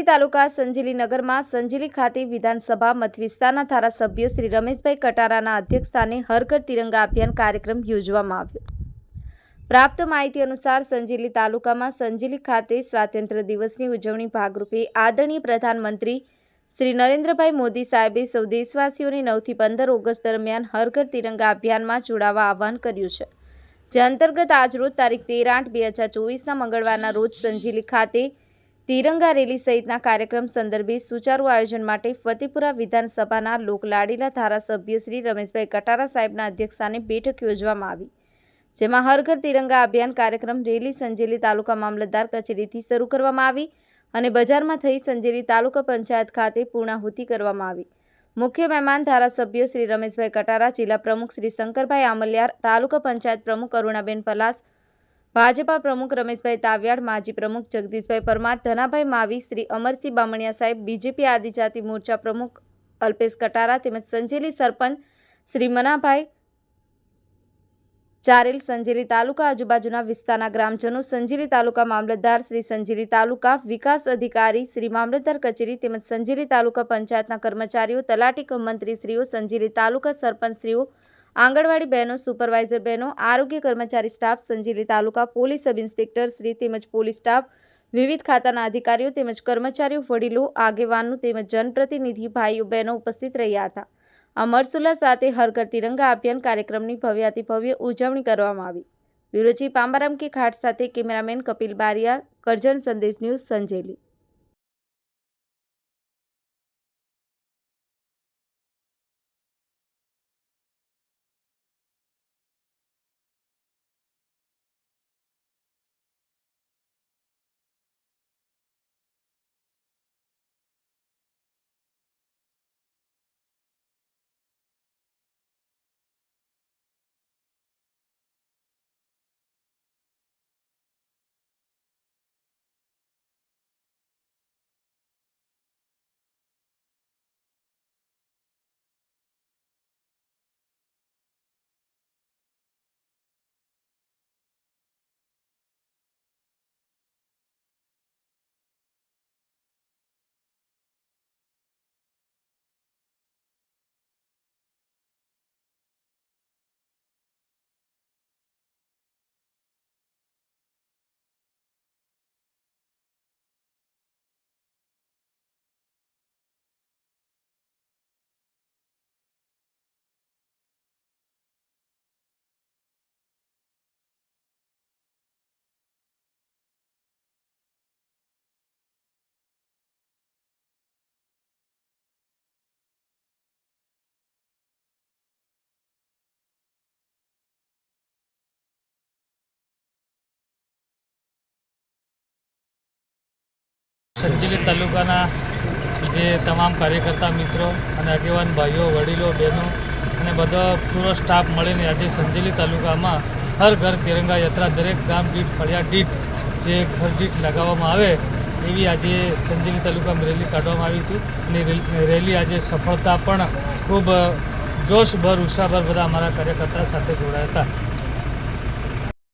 સંજેલી તાલુકા સંજેલી નગરમાં સંજેલી ખાતે વિધાનસભા મતવિસ્તારના ધારાસભ્ય શ્રી રમેશભાઈ કટારાના અધ્યક્ષસ્થાને હરઘર તિરંગા અભિયાન કાર્યક્રમ યોજવામાં આવ્યો. પ્રાપ્ત માહિતી અનુસાર સંજેલી તાલુકામાં સંજેલી ખાતે સ્વાતંત્ર્ય દિવસની ઉજવણી ભાગરૂપે આદરણીય પ્રધાનમંત્રી શ્રી નરેન્દ્રભાઈ મોદી સાહેબે સૌ દેશવાસીઓને નવથી પંદર ઓગસ્ટ દરમિયાન હરઘર તિરંગા અભિયાનમાં જોડાવા આહવાન કર્યું છે. જે અંતર્ગત આજરોજ તારીખ તેર આઠ બે હજાર ચોવીસના મંગળવારના રોજ સંજેલી ખાતે તિરંગા રેલી સહિતના કાર્યક્રમ સંદર્ભે સુચારુ આયોજન માટે ફતેપુરા વિધાનસભાના લોકલાડીલા ધારાસભ્ય શ્રી રમેશભાઈ કટારા સાહેબના અધ્યક્ષસ્થાને બેઠક યોજવામાં આવી, જેમાં હર ઘર તિરંગા અભિયાન કાર્યક્રમ રેલી સંજેલી તાલુકા મામલતદાર કચેરીથી શરૂ કરવામાં આવી અને બજારમાં થઈ સંજેલી તાલુકા પંચાયત ખાતે પૂર્ણાહુતિ કરવામાં આવી. મુખ્ય મહેમાન ધારાસભ્ય શ્રી રમેશભાઈ કટારા, જિલ્લા પ્રમુખ શ્રી શંકરભાઈ આમલિયાર, તાલુકા પંચાયત પ્રમુખ અરુણાબેન પલાસ ભાજપા પ્રમુખ રમેશભાઈ તાવ્યાડ, માજી પ્રમુખ જગદીશભાઈ પરમાર, ધનાભાઈ માવી, શ્રી અમરસિંહ બામણિયા સાહેબ, બીજેપી આદિજાતિ મોરચા પ્રમુખ અલ્પેશ કટારા તેમજ સંજેલી સરપંચ શ્રી મનાભાઈ ચારેલ, સંજેલી તાલુકા આજુબાજુના વિસ્તારના ગ્રામજનો, સંજેલી તાલુકા મામલતદાર શ્રી સંજેલી તાલુકા વિકાસ અધિકારી શ્રી મામલતદાર કચેરી તેમજ સંજેલી તાલુકા પંચાયતના કર્મચારીઓ, તલાટી મંત્રીશ્રીઓ, સંજેલી તાલુકા સરપંચશ્રીઓ આંગણવાડી બહેનો, સુપરવાઇઝર બહેનો, આરોગ્ય કર્મચારી staff, Sanjeli taluka police sub inspector Shri તેમજ પોલીસ સ્ટાફ, વિવિધ ખાતાના અધિકારીઓ તેમજ કર્મચારીઓ, વડીલો, આગેવાનો તેમજ જનપ્રતિનિધિ, ભાઈઓ, બહેનો ઉપસ્થિત રહ્યા હતા. આ મરસુલા સાથે હરઘર તિરંગા અભિયાન કાર્યક્રમની ભવ્યાતિ ભવ્ય ઉજવણી કરવામાં આવી. બ્યુરો પાંબારામ કે ખાટ સાથે કેમેરામેન કપિલ બારિયા, કરજણ સંદેશ ન્યૂઝ, સંજેલી. સંજેલી તાલુકાના જે તમામ કાર્યકર્તા મિત્રો અને આગેવાન ભાઈઓ, વડીલો, બહેનો અને બધો પૂરો સ્ટાફ મળીને આજે સંજેલી તાલુકામાં હર ઘર તિરંગા યાત્રા દરેક ગામ દીઠ, ફળિયા દીઠ જે ઘર દીઠ લગાવવામાં આવે એવી આજે સંજેલી તાલુકામાં રેલી કાઢવામાં આવી હતી. અને રેલી આજે સફળતા પણ ખૂબ જોશભર, ઉત્સાહભર બધા અમારા કાર્યકર્તા સાથે જોડાયા હતા.